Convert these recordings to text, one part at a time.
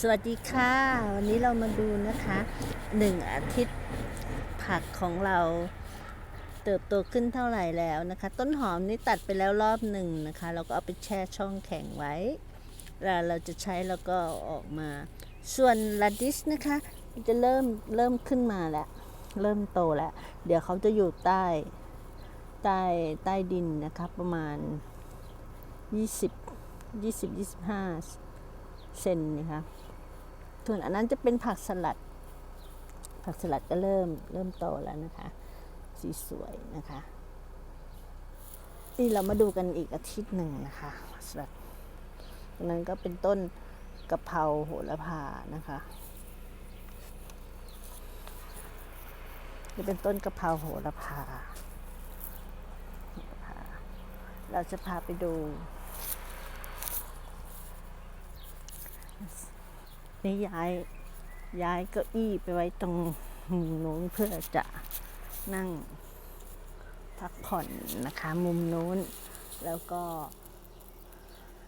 สวัสดีค่ะ วันนี้เรามาดูนะคะหนึ่งอาทิตย์ผักของเราเติบโตขึ้นเท่าไหร่แล้วนะคะ ต้นหอมนี่ตัดไปแล้วรอบหนึ่งนะคะ เราก็เอาไปแช่ช่องแข็งไว้แล้วเราจะใช้แล้วก็อออกมา ส่วนลาดิสนะคะจะเริ่มเริ่มขึ้นมาแล้ว เริ่มโตแล้ว เดี๋ยวเขาจะอยู่ใต้ใต้ใต้ดินนะคะประมาณ 20 20 25 เซนนะคะส่วนอันนั้นจะเป็นผักสลัด ผักสลัดก็เริ่มเริ่มโตแล้วนะคะ สีสวยนะคะ นี่เรามาดูกันอีกอาทิตย์หนึ่งนะคะผักสลัดตรงนั้นก็เป็นต้นกะเพราโหระพานะคะนี่เป็นต้นกะเพราโหระพา เราจะพาไปดู นี่ย้ายย้ายเก้าอี้ไปไว้ตรงนู้นเพื่อจะนั่งพักผ่อนนะคะ มุมนู้น แล้วก็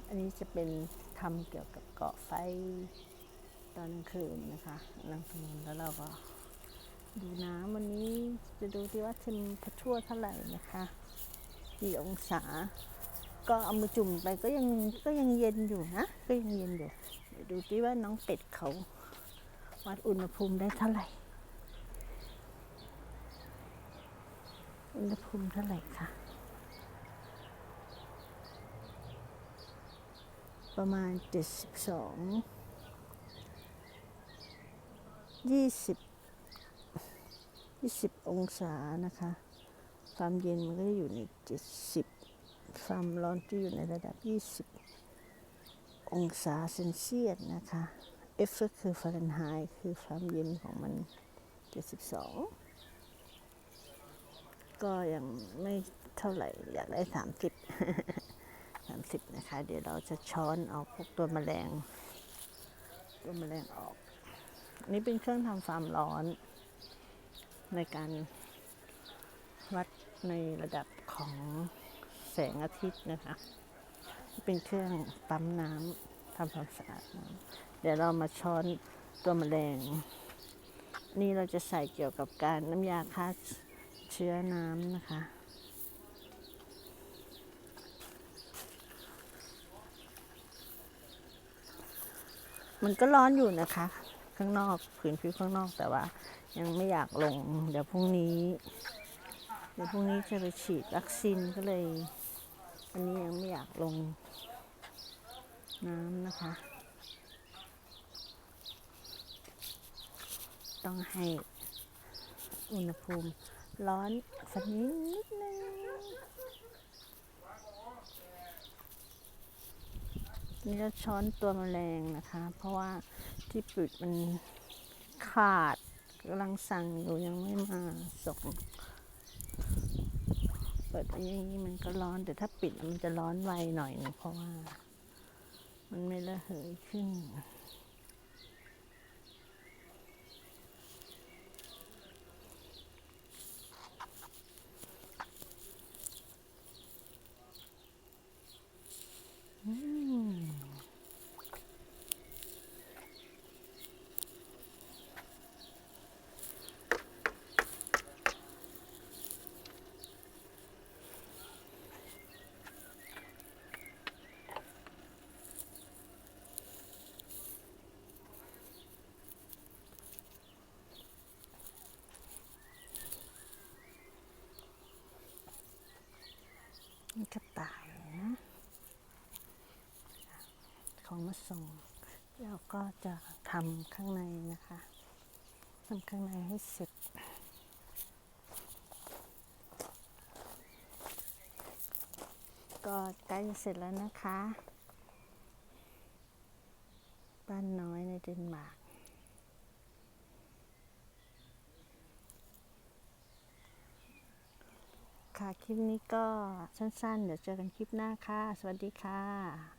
อันนี้จะเป็นทำเกี่ยวกับเกาะไฟตอนกลางคืนนะคะนั่งตรงนู้นแล้วเราก็ดูน้ำวันนี้จะดูที่ว่าเทมพอชั่วเท่าไหร่นะคะกี่องศา ก็เอามือจุ่มไปก็ยังก็ยังเย็นอยู่นะ ก็ยังเย็นอยู่ ดูที่ว่าน้องเป็ดเขาวัดอุณหภูมิได้เท่าไหร่ อุณหภูมิเท่าไหร่คะประมาณ 72 20 20 องศานะคะ ความเย็นมันก็จะอยู่ใน 70 ความร้อนจะอยู่ในระดับ 20 องศาเซนเซียสนะคะ F ก็คือฟาเรนไฮต์คือความเย็นของมัน 72 ก็ยังไม่เท่าไหร่ อยากได้ 30 30 นะคะ เดี๋ยวเราจะช้อนเอาพวกตัวแมลง ตัวแมลงออกนนี้เป็นเครื่องทำความร้อน ในการวัดในระดับของแสงอาทิตย์นะคะ เป็นเครื่องปั๊มน้ำทำความสะอาดน้ำเดี๋ยวเรามาช้อนตัวแมลง นี่เราจะใส่เกี่ยวกับการน้ำยาฆ่าเชื้อน้ำนะคะมันก็ร้อนอยู่นะคะ ข้างนอกผืนผิวข้างนอกแต่ว่า ยังไม่อยากลง เดี๋ยวพรุ่งนี้ เดี๋ยวพรุ่งนี้จะไปฉีดวัคซีนก็เลย วันนี้ยังไม่อยากลงน้ำนะคะ ต้องให้อุณหภูมิร้อนสักนิดนึงนี่จะช้อนตัวแมลงนะคะ เพราะว่าที่ปิดมันขาดกำลังสั่งอยู่ยังไม่มาส่ง ปิดอย่างนี้มันก็ร้อน แต่ถ้าปิดมันจะร้อนไวหน่อยนะเพราะว่า มันไม่ระเหยขึ้น นี่กระต่ายนะของมาส่งเราก็จะทำข้างในนะคะทำข้างในให้เสร็จก็ใกล้จะเสร็จแล้วนะคะ บ้านน้อยในเดนมาร์ก ค่ะ คลิปนี้ก็สั้นๆ เดี๋ยวเจอกันคลิปหน้าค่ะ สวัสดีค่ะ